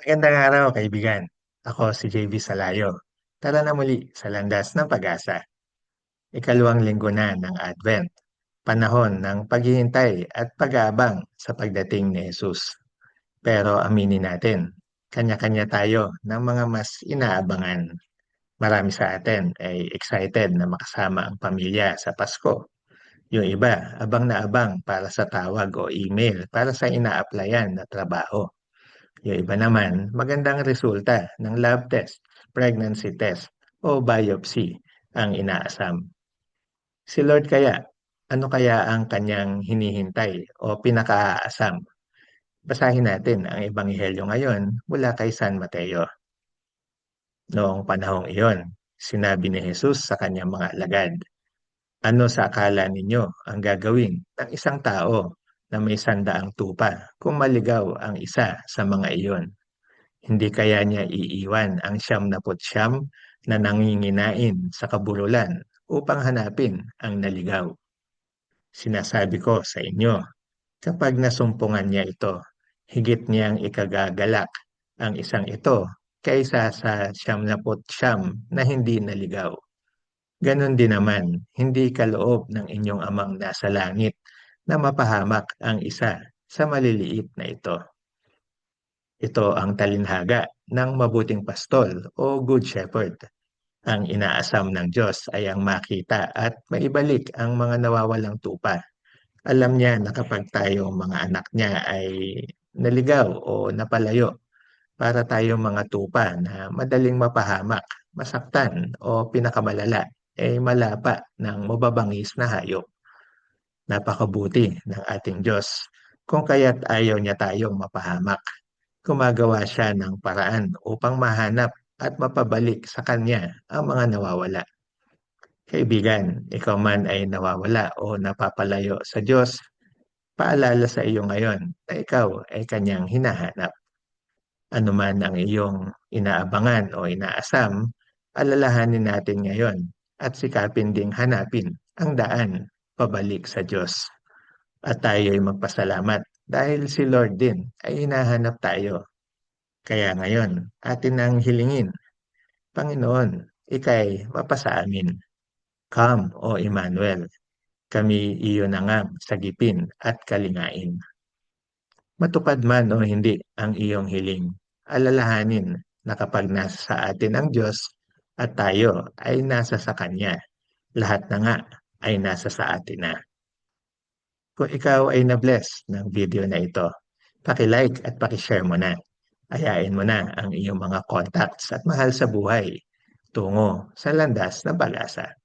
Magandang araw, kaibigan. Ako si JV Salayo. Tara na muli sa landas ng pag-asa. Ikalawang linggo na ng Advent, panahon ng paghihintay at pag-aabang sa pagdating ni Jesus. Pero aminin natin, kanya-kanya tayo ng mga mas inaabangan. Marami sa atin ay excited na makasama ang pamilya sa Pasko. Yung iba, abang na abang para sa tawag o email para sa ina-applyan na trabaho. Yung iba naman, magandang resulta ng lab test, pregnancy test o biopsy ang inaasam. Si Lord kaya, ano kaya ang kanyang hinihintay o pinakaasam? Basahin natin ang Ebanghelyo ngayon mula kay San Mateo. Noong panahong iyon, sinabi ni Jesus sa kanyang mga alagad, Ano sa akala ninyo ang gagawin ng isang tao na may sandaang tupa kung maligaw ang isa sa mga iyon? Hindi kaya niya iiwan ang siyam na siyam na nanginginain sa kabululan upang hanapin ang naligaw? Sinasabi ko sa inyo, kapag nasumpungan niya ito, higit niyang ikagagalak ang isang ito kaysa sa siyam na siyam na hindi naligaw. Ganon din naman, hindi kaloob ng inyong amang nasa langit na mapahamak ang isa sa maliliit na ito. Ito ang talinhaga ng mabuting pastol o good shepherd. Ang inaasam ng Diyos ay ang makita at maibalik ang mga nawawalang tupa. Alam niya na kapag tayo mga anak niya ay naligaw o napalayo, para tayo mga tupa na madaling mapahamak, masaktan o pinakamalala ay malapa ng mababangis na hayop. Napakabuti ng ating Diyos kung kaya't ayaw niya tayong mapahamak. Gumagawa siya ng paraan upang mahanap at mapabalik sa Kanya ang mga nawawala. Kaibigan, ikaw man ay nawawala o napapalayo sa Diyos, paalala sa iyo ngayon na ikaw ay Kanyang hinahanap. Ano man ang iyong inaabangan o inaasam, alalahanin natin ngayon at sikapin ding hanapin ang daan pabalik sa Diyos. At tayo ay magpasalamat dahil si Lord din ay hinahanap tayo. Kaya ngayon, atin ang hilingin, Panginoon, ikay mapasa amin. Come, O Emmanuel, kami iyo nangam sagipin at kalingain. Matupad man o hindi ang iyong hiling, alalahanin na kapag nasa sa atin ang Diyos at tayo ay nasa sa Kanya, lahat na nga ay nasa sa atin na. Kung ikaw ay na-bless ng video na ito, paki-like at paki-share mo na. Ayain mo na ang iyong mga contacts at mahal sa buhay tungo sa landas ng pag-asa.